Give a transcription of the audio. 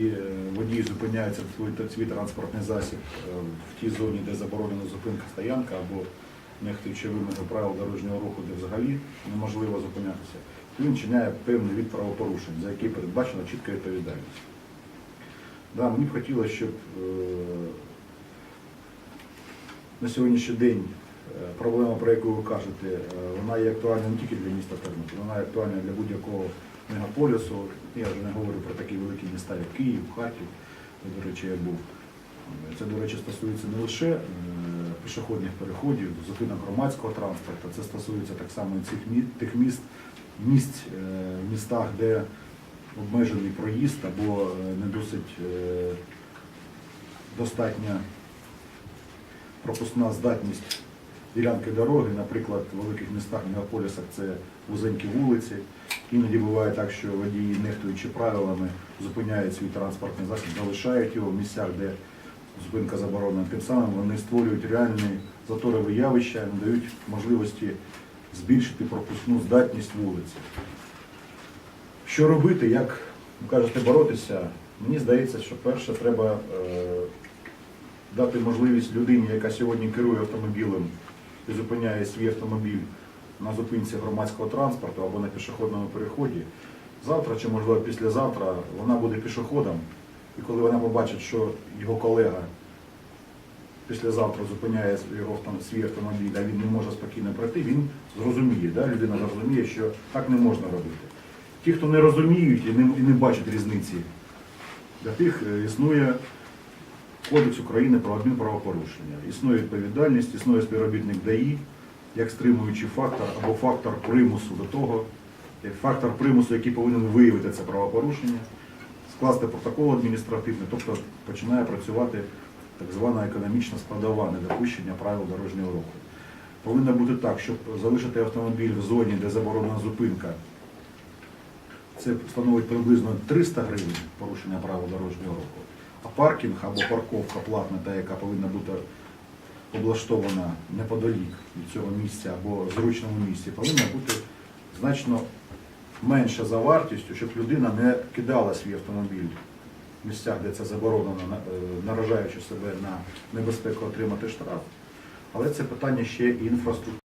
і е, водій зупиняється в свій, транспортний засіб е, в тій зоні, де заборонена зупинка стоянка або нехтуючи вимоги правил дорожнього руху, де взагалі неможливо зупинятися, він чиняє певний від правопорушень, за які передбачена чітка відповідальність. Да, мені б хотілося, щоб е, на сьогоднішній день проблема, про яку ви кажете, вона є актуальна не тільки для міста Тернопіль, вона є актуальна для будь-якого мегаполісу. Я вже не говорю про такі великі міста, як Київ, Харків, до речі, я був. Е, Це, до речі, стосується не лише е, пішохідних переходів, зупинок громадського транспорту, це стосується так само і цих мі- тих міст, місць е, в містах, де обмежений проїзд або не досить достатня пропускна здатність ділянки дороги, наприклад, в великих містах, мегаполісах це вузенькі вулиці. Іноді буває так, що водії, нехтуючи правилами, зупиняють свій транспортний засіб, залишають його в місцях, де зупинка заборонена. Тим самим вони створюють реальні заторові явища, дають можливості збільшити пропускну здатність вулиці. Що робити, як кажете, боротися? Мені здається, що перше треба е, дати можливість людині, яка сьогодні керує автомобілем і зупиняє свій автомобіль на зупинці громадського транспорту або на пішохідному переході. Завтра чи, можливо, післязавтра вона буде пішоходом, і коли вона побачить, що його колега післязавтра зупиняє його свій автомобіль, а він не може спокійно пройти, він зрозуміє, да? людина зрозуміє, що так не можна робити. Ті, хто не розуміють і не, і не бачать різниці, для тих е, існує Кодекс України про адмінправопорушення. Існує відповідальність, існує співробітник ДАІ, як стримуючий фактор або фактор примусу до того, як фактор примусу, який повинен виявити це правопорушення, скласти протокол адміністративний, тобто починає працювати так звана економічна складова недопущення правил дорожнього руху. Повинно бути так, щоб залишити автомобіль в зоні, де заборонена зупинка, це становить приблизно 300 гривень порушення правил дорожнього руху. А паркінг або парковка платна, та яка повинна бути облаштована неподалік від цього місця або в зручному місці, повинна бути значно менша за вартістю, щоб людина не кидала свій автомобіль в місцях, де це заборонено, е, наражаючи себе на небезпеку отримати штраф. Але це питання ще і інфраструктури.